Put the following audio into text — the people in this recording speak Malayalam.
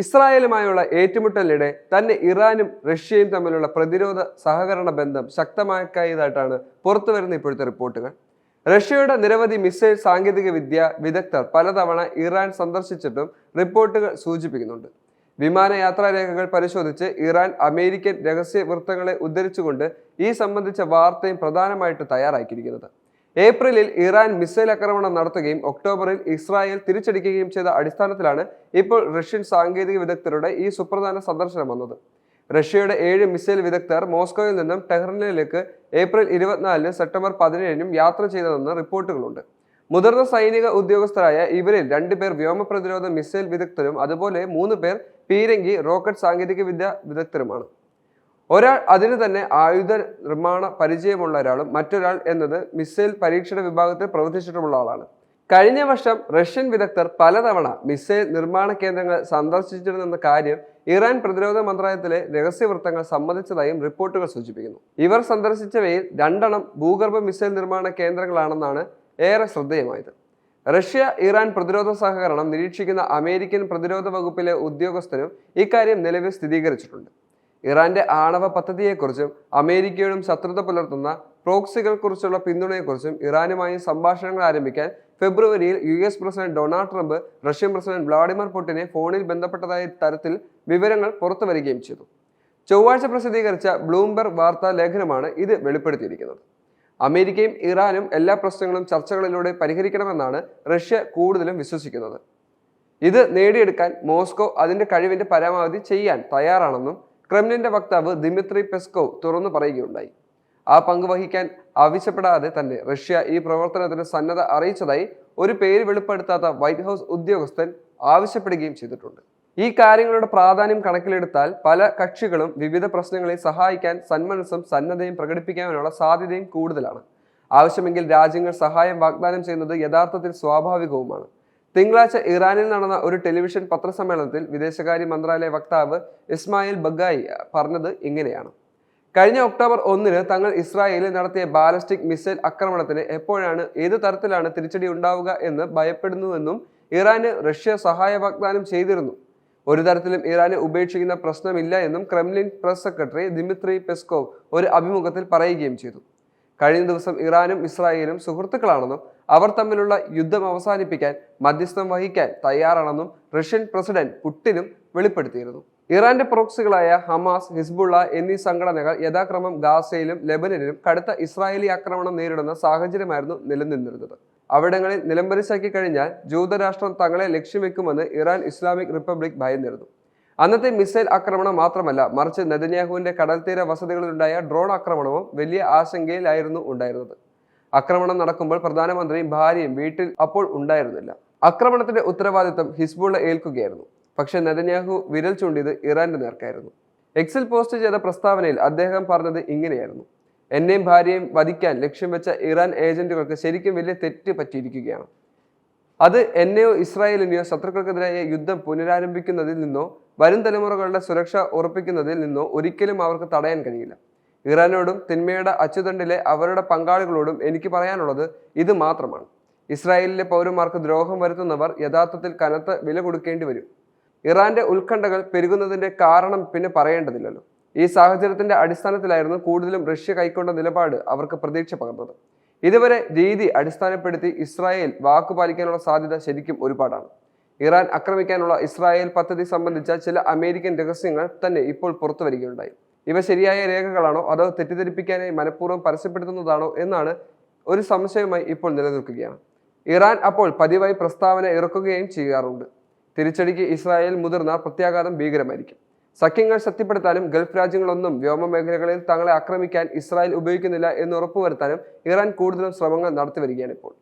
ഇസ്രായേലുമായുള്ള ഏറ്റുമുട്ടലിനിടെ തന്നെ ഇറാനും റഷ്യയും തമ്മിലുള്ള പ്രതിരോധ സഹകരണ ബന്ധം ശക്തമാക്കിയതായിട്ടാണ് പുറത്തുവരുന്ന ഇപ്പോഴത്തെ റിപ്പോർട്ടുകൾ. റഷ്യയുടെ നിരവധി മിസൈൽ സാങ്കേതിക വിദ്യ വിദഗ്ധർ പലതവണ ഇറാൻ സന്ദർശിച്ചിട്ടും റിപ്പോർട്ടുകൾ സൂചിപ്പിക്കുന്നുണ്ട്. വിമാനയാത്രാ രേഖകൾ പരിശോധിച്ച് ഇറാൻ അമേരിക്കൻ രഹസ്യ വൃത്തങ്ങളെ ഉദ്ധരിച്ചുകൊണ്ട് ഈ സംബന്ധിച്ച വാർത്തയും പ്രധാനമായിട്ട് തയ്യാറാക്കിയിരിക്കുന്നത്. ഏപ്രിലിൽ ഇറാൻ മിസൈൽ ആക്രമണം നടത്തുകയും ഒക്ടോബറിൽ ഇസ്രായേൽ തിരിച്ചടിക്കുകയും ചെയ്ത അടിസ്ഥാനത്തിലാണ് ഇപ്പോൾ റഷ്യൻ സാങ്കേതിക വിദഗ്ധരുടെ ഈ സുപ്രധാന സന്ദർശനം വന്നത്. റഷ്യയുടെ ഏഴ് മിസൈൽ വിദഗ്ധർ മോസ്കോയിൽ നിന്നും ടെഹ്റനിലേക്ക് ഏപ്രിൽ ഇരുപത്തിനാലിന് സെപ്റ്റംബർ പതിനേഴിനും യാത്ര ചെയ്തതെന്ന് റിപ്പോർട്ടുകളുണ്ട്. മുതിർന്ന സൈനിക ഉദ്യോഗസ്ഥരായ ഇവരിൽ രണ്ടുപേർ വ്യോമ പ്രതിരോധ മിസൈൽ വിദഗ്ധരും അതുപോലെ മൂന്ന് പേർ പീരങ്കി റോക്കറ്റ് സാങ്കേതിക വിദ്യ വിദഗ്ധരുമാണ്. ഒരാൾ അതിന് തന്നെ ആയുധ നിർമ്മാണ പരിചയമുള്ള ഒരാളും മറ്റൊരാൾ എന്നത് മിസൈൽ പരീക്ഷണ വിഭാഗത്തിൽ പ്രവർത്തിച്ചിട്ടുമുള്ള ആളാണ്. കഴിഞ്ഞ വർഷം റഷ്യൻ വിദഗ്ധർ പലതവണ മിസൈൽ നിർമ്മാണ കേന്ദ്രങ്ങൾ സന്ദർശിച്ചിരുന്നെന്ന കാര്യം ഇറാൻ പ്രതിരോധ മന്ത്രാലയത്തിലെ രഹസ്യവൃത്തങ്ങൾ സമ്മതിച്ചതായും റിപ്പോർട്ടുകൾ സൂചിപ്പിക്കുന്നു. ഇവർ സന്ദർശിച്ചവയിൽ രണ്ടെണ്ണം ഭൂഗർഭ മിസൈൽ നിർമ്മാണ കേന്ദ്രങ്ങളാണെന്നാണ് ഏറെ ശ്രദ്ധേയമായത്. റഷ്യ ഇറാൻ പ്രതിരോധ സഹകരണം നിരീക്ഷിക്കുന്ന അമേരിക്കൻ പ്രതിരോധ വകുപ്പിലെ ഉദ്യോഗസ്ഥരും ഇക്കാര്യം നിലവിൽ സ്ഥിരീകരിച്ചിട്ടുണ്ട്. ഇറാന്റെ ആണവ പദ്ധതിയെക്കുറിച്ചും അമേരിക്കയോടും ശത്രുത പുലർത്തുന്ന പ്രോക്സികളെക്കുറിച്ചുള്ള പിന്തുണയെക്കുറിച്ചും ഇറാനുമായി സംഭാഷണങ്ങൾ ആരംഭിക്കാൻ ഫെബ്രുവരിയിൽ U S president Donald Trump Russian president Vladimir പുടിനെ ഫോണിൽ ബന്ധപ്പെട്ടതായ തരത്തിൽ വിവരങ്ങൾ പുറത്തുവരികയും ചെയ്തു. ചൊവ്വാഴ്ച പ്രസിദ്ധീകരിച്ച ബ്ലൂംബെർഗ് വാർത്താ ലേഖനമാണ് ഇത് വെളിപ്പെടുത്തിയിരിക്കുന്നത്. അമേരിക്കയും ഇറാനും എല്ലാ പ്രശ്നങ്ങളും ചർച്ചകളിലൂടെ പരിഹരിക്കണമെന്നാണ് റഷ്യ കൂടുതലും വിശ്വസിക്കുന്നത്. ഇത് നേടിയെടുക്കാൻ മോസ്കോ അതിന്റെ കഴിവിന്റെ പരമാവധി ചെയ്യാൻ തയ്യാറാണെന്നും ക്രെംലിന്റെ വക്താവ് ദിമിത്രി പെസ്കോവ് തുറന്നു പറയുകയുണ്ടായി. ആ പങ്ക് വഹിക്കാൻ ആവശ്യപ്പെടാതെ തന്നെ റഷ്യ ഈ പ്രവർത്തനത്തിന് സന്നദ്ധ അറിയിച്ചതായി ഒരു പേര് വെളിപ്പെടുത്താത്ത വൈറ്റ് ഹൗസ് ഉദ്യോഗസ്ഥൻ ആവശ്യപ്പെടുകയും ചെയ്തിട്ടുണ്ട്. ഈ കാര്യങ്ങളുടെ പ്രാധാന്യം കണക്കിലെടുത്താൽ പല കക്ഷികളും വിവിധ പ്രശ്നങ്ങളെ സഹായിക്കാൻ സന്മനസ്സും സന്നദ്ധയും പ്രകടിപ്പിക്കാനുള്ള സാധ്യതയും കൂടുതലാണ്. ആവശ്യമെങ്കിൽ രാജ്യങ്ങൾ സഹായം വാഗ്ദാനം ചെയ്യുന്നത് യഥാർത്ഥത്തിൽ സ്വാഭാവികവുമാണ്. തിങ്കളാഴ്ച ഇറാനിൽ നടന്ന ഒരു ടെലിവിഷൻ പത്രസമ്മേളനത്തിൽ വിദേശകാര്യ മന്ത്രാലയ വക്താവ് ഇസ്മായിൽ ബഗായി പറഞ്ഞത് ഇങ്ങനെയാണ്. കഴിഞ്ഞ ഒക്ടോബർ ഒന്നിന് തങ്ങൾ ഇസ്രായേലിൽ നടത്തിയ ബാലസ്റ്റിക് മിസൈൽ ആക്രമണത്തിന് എപ്പോഴാണ് ഏത് തരത്തിലാണ് തിരിച്ചടി ഉണ്ടാവുക എന്ന് ഭയപ്പെടുന്നുവെന്നും ഇറാന് റഷ്യ സഹായ വാഗ്ദാനം ചെയ്തിരുന്നു. ഒരു തരത്തിലും ഇറാനെ ഉപേക്ഷിക്കുന്ന പ്രശ്നമില്ല എന്നും Kremlin press secretary Dmitry Peskov ഒരു അഭിമുഖത്തിൽ പറയുകയും ചെയ്തു. കഴിഞ്ഞ ദിവസം ഇറാനും ഇസ്രായേലും സുഹൃത്തുക്കളാണെന്നും അവർ തമ്മിലുള്ള യുദ്ധം അവസാനിപ്പിക്കാൻ മധ്യസ്ഥം വഹിക്കാൻ തയ്യാറാണെന്നും റഷ്യൻ പ്രസിഡന്റ് പുട്ടിനും വെളിപ്പെടുത്തിയിരുന്നു. ഇറാന്റെ പ്രോക്സികളായ ഹമാസ് ഹിസ്ബുള്ള എന്നീ സംഘടനകൾ യഥാക്രമം ഗാസയിലും ലെബനനിലും കടുത്ത ഇസ്രായേലി ആക്രമണം നേരിടുന്ന സാഹചര്യമായിരുന്നു നിലനിന്നിരുന്നത്. അവിടങ്ങളിൽ നിലംപരിശാക്കി കഴിഞ്ഞാൽ ജൂതരാഷ്ട്രം തങ്ങളെ ലക്ഷ്യം വെക്കുമെന്ന് ഇറാൻ ഇസ്ലാമിക് റിപ്പബ്ലിക് ഭയന്നിരുന്നു. അന്നത്തെ മിസൈൽ ആക്രമണം മാത്രമല്ല മറിച്ച് നെതന്യാഹുവിന്റെ കടൽത്തീര വസതികളിലുണ്ടായ ഡ്രോൺ ആക്രമണവും വലിയ ആശങ്കയിലായിരുന്നു ഉണ്ടായിരുന്നത്. ആക്രമണം നടക്കുമ്പോൾ പ്രധാനമന്ത്രിയും ഭാര്യയും വീട്ടിൽ അപ്പോൾ ഉണ്ടായിരുന്നില്ല. ആക്രമണത്തിന്റെ ഉത്തരവാദിത്തം ഹിസ്ബുള്ള ഏൽക്കുകയായിരുന്നു. പക്ഷേ നെതന്യാഹു വിരൽ ചൂണ്ടിയത് ഇറാന്റെ നേർക്കായിരുന്നു. എക്സിൽ പോസ്റ്റ് ചെയ്ത പ്രസ്താവനയിൽ അദ്ദേഹം പറഞ്ഞത് ഇങ്ങനെയായിരുന്നു. എന്നെയും ഭാര്യയും വധിക്കാൻ ലക്ഷ്യം വെച്ച ഇറാൻ ഏജന്റുകൾക്ക് ശരിക്കും വലിയ തെറ്റ് പറ്റിയിരിക്കുകയാണ്. അത് എന്നെയോ ഇസ്രായേലിനെയോ ശത്രുക്കൾക്കെതിരായ യുദ്ധം പുനരാരംഭിക്കുന്നതിൽ നിന്നോ വരും തലമുറകളുടെ സുരക്ഷ ഉറപ്പിക്കുന്നതിൽ നിന്നോ ഒരിക്കലും അവർക്ക് തടയാൻ കഴിയില്ല. ഇറാനോടും തിന്മയുടെ അച്ചുതണ്ടിലെ അവരുടെ പങ്കാളികളോടും എനിക്ക് പറയാനുള്ളത് ഇത് മാത്രമാണ്. ഇസ്രായേലിലെ പൗരന്മാർക്ക് ദ്രോഹം വരുത്തുന്നവർ യഥാർത്ഥത്തിൽ കനത്ത വില കൊടുക്കേണ്ടി വരും. ഇറാന്റെ ഉത്കണ്ഠകൾ പെരുകുന്നതിന്റെ കാരണം പിന്നെ പറയേണ്ടതില്ലല്ലോ. ഈ സാഹചര്യത്തിന്റെ അടിസ്ഥാനത്തിലായിരുന്നു കൂടുതലും റഷ്യ കൈക്കൊണ്ട നിലപാട് അവർക്ക് പ്രതീക്ഷ പകർന്നത്. ഇതുവരെ രീതി അടിസ്ഥാനപ്പെടുത്തി ഇസ്രായേൽ വാക്കുപാലിക്കാനുള്ള സാധ്യത ശരിക്കും ഒരുപാടാണ്. ഇറാൻ ആക്രമിക്കാനുള്ള ഇസ്രായേൽ പദ്ധതി സംബന്ധിച്ച ചില അമേരിക്കൻ രഹസ്യങ്ങൾ തന്നെ ഇപ്പോൾ പുറത്തു വരികയുണ്ടായി ഇവ ശരിയായ രേഖകളാണോ? അതോ തെറ്റിദ്ധരിപ്പിക്കാനായി മനഃപൂർവം പരസ്യപ്പെടുത്തുന്നതാണോ എന്നാണ് ഒരു സംശയമായി ഇപ്പോൾ നിലനിൽക്കുകയാണ്. ഇറാൻ അപ്പോൾ പതിവായി പ്രസ്താവന ഇറക്കുകയും ചെയ്യാറുണ്ട്. തിരിച്ചടിക്ക് ഇസ്രായേൽ മുതിർന്ന പ്രത്യാഘാതം ഭീകരമായിരിക്കും. സഖ്യങ്ങൾ ശക്തിപ്പെടുത്താനും ഗൾഫ് രാജ്യങ്ങളൊന്നും വ്യോമ മേഖലകളിൽ തങ്ങളെ ആക്രമിക്കാൻ ഇസ്രായേൽ ഉപയോഗിക്കുന്നില്ല എന്ന് ഉറപ്പുവരുത്താനും ഇറാൻ കൂടുതലും ശ്രമങ്ങൾ നടത്തി വരികയാണ് ഇപ്പോൾ.